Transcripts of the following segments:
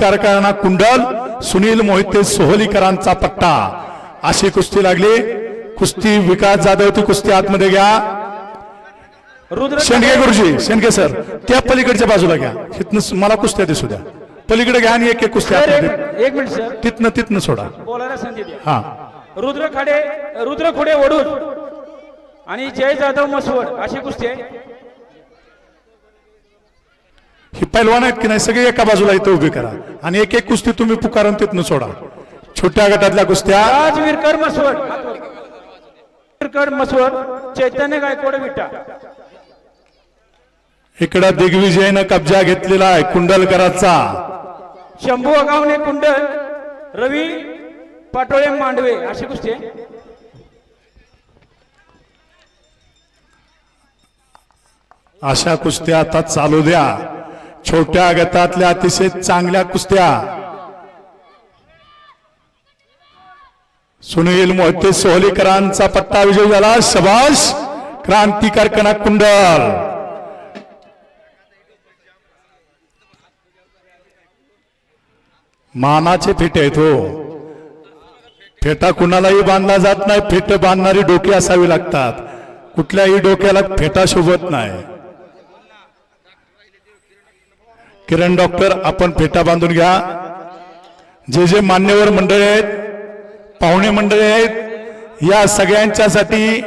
कारखाना कुंडल सुनील मोहिते सोहलीकरांचा पट्टा. अशी कुस्ती लागली. कुस्ती विकास जाधव ती कुस्ती आतमध्ये घ्या. रुद्र शेंडगे गुरुजी शेंडगे सर त्या पलीकडच्या बाजूला घ्या. तिथनं मला कुस्त्या दिसू द्या. पलीकडे घ्या आणि एक एक कुस्त्या. एक मिनिट सर. तिथनं तिथनं सोडा. बोलायला संधी हा. रुद्र खाडे रुद्र खोडे वडूर आणि जय जाधव मसवड अशी कुस्ती आहे. ही पैलवान आहेत की नाही सगळे एका बाजूला इथं उभी करा. आणि एक एक कुस्ती तुम्ही पुकारून तिथनं सोडा. छोट्या गटातल्या कुस्त्या. राज विरकर मसवड. विरकर मसवड चैतन्य गायकवाड विटा. इकडं दिग्विजयनं कब्जा घेतलेला आहे कुंडलकरांचा. शंभू अगावणे कुंडल रवी पाटोळे मांडवे अशी कुस्ती आहे. अशा कुस्त्या आता चालू द्या. छोट्या गटातल्या अतिशय चांगल्या कुस्त्या. सुनील मोहिते सोहलीकरांचा पट्टा विजय झाला. शबाश क्रांतिकार कनक कुंडल. मानाचे फेटे आहेत हो. फेटा कुणालाही बांधला जात नाही. फेट बांधणारी डोके असावी लागतात. कुठल्याही डोक्याला फेटा शोभत नाही. किरण डॉक्टर आपण फेटा बांधून घ्या. जे जे मान्यवर मंडळी आहेत पाहुणे मंडळी आहेत या सगळ्यांच्यासाठी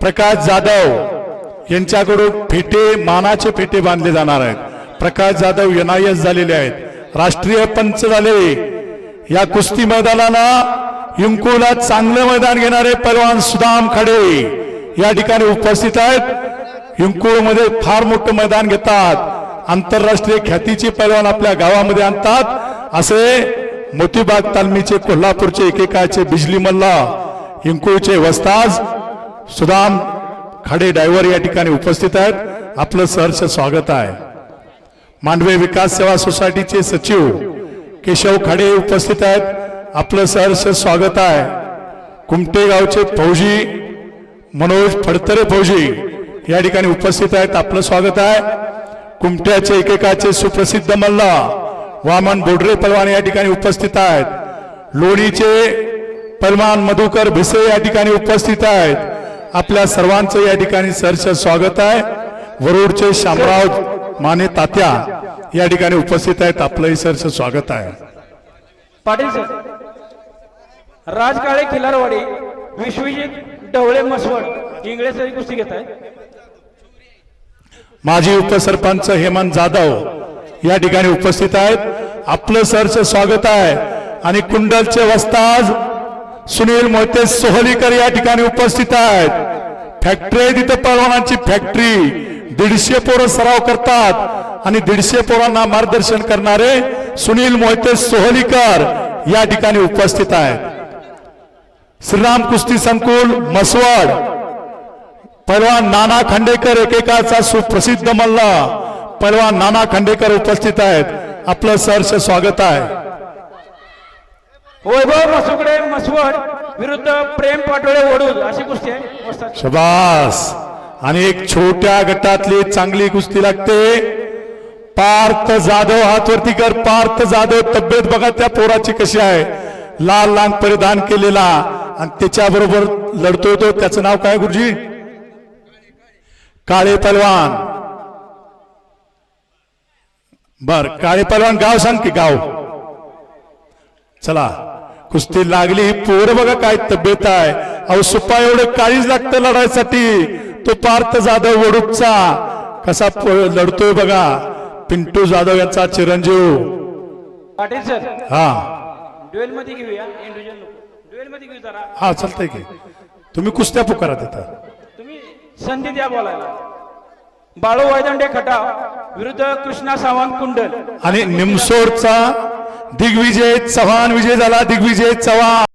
प्रकाश जाधव यांच्याकडून फेटे मानाचे फेटे बांधले जाणार आहेत. प्रकाश जाधव एनआयएस झालेले आहेत. राष्ट्रीय पंच झाले. या कुस्ती मैदानाला युंकूला चांगलं मैदान घेणारे पैलवान सुदाम खडे या ठिकाणी उपस्थित आहेत. युंकूळमध्ये फार मोठं मैदान घेतात. आंतरराष्ट्रीय ख्यातीचे पैलवान आपल्या गावामध्ये आणतात. असे मोतीबाग तालमीचे कोल्हापूरचे एकेकाचे बिजली मल्ला हिंकुळचे वस्ताज सुदाम खाडे डायव्हर या ठिकाणी उपस्थित आहेत. आपलं सहर्ष स्वागत आहे. मांडवे विकास सेवा सोसायटीचे सचिव केशव खाडे उपस्थित आहेत. आपलं सहर्ष स्वागत आहे. कुमटे गावचे फौजी मनोज फडतरे फौजी या ठिकाणी उपस्थित आहेत. आपलं स्वागत आहे. कुमट्याचे एकेकाचे सुप्रसिद्ध मल्ला वामन बोडरे पलवान या ठिकाणी उपस्थित आहेत. लोणीचे पलवान मधुकर भिसे या ठिकाणी उपस्थित आहेत. आपल्या सर्वांचं या ठिकाणी सरचं स्वागत आहे. वरुडचे शामराव माने तात्या या ठिकाणी उपस्थित आहेत. आपलंही सरचं स्वागत आहे. पाटील सर राजकाळे खिलारवाडी विश्वजित ढवळे मसवड इंग्लिश कुस्ती घेत आहे माजी उपसरपंच हेमंत जाधव या ठिकाणी उपस्थित आहेत. आपलं सरचं स्वागत आहे. आणि कुंडलचे वस्ताज सुनील मोहिते सोहलीकर या ठिकाणी उपस्थित आहेत. फॅक्टरी आहे तिथं पहलवानांची फॅक्टरी दीडशे पोरं सराव करतात. आणि दीडशे पोरांना मार्गदर्शन करणारे सुनील मोहिते सोहलीकर या ठिकाणी उपस्थित आहेत. श्रीराम कुस्ती संकुल मसवड. पैलवान नाना खांडेकर एकेकाचा सुप्रसिद्ध मल्ला. पैलवान नाना खांडेकर उपस्थित आहेत. आपलं सहर्ष स्वागत आहे. वैभव मसुकडे मसवड विरुद्ध प्रेम पाटोळे वडूर अशी कुस्ती आहे. शबास. आणि एक छोट्या गटातली चांगली कुस्ती लागते. पार्थ जाधव हातवरती कर. पार्थ जाधव तब्येत बघा त्या पोराची कशी आहे. लाल लांग परिधान केलेला. आणि त्याच्या बरोबर लढतोय तो. त्याचं नाव काय गुरुजी? काळे पलवान बर काळे पलवान गाव सांग की गाव. चला कुस्ती लागली पोर बघा काय तब्येत आहे. अहो सुपा एवढं काळीच लागतं लढायसाठी. तो पार्थ जाधव वडूकचा कसा लढतोय बघा. पिंटू जाधव यांचा चिरंजीव. पाटील सर. हा. ड्युएलमध्ये घेऊया इंडिव्हिज्युअल नको. ड्युएलमध्ये घेऊ जरा. हा चालतंय की. तुम्ही कुस्त्या पुकारा तुम्ही संधी द्या बोलायला. बाळू वैदंडे खटाव विरुद्ध कृष्णा सावंत कुंडल. आणि निमसोडचा दिग्विजय चव्हाण विजय झाला दिग्विजय चव्हाण.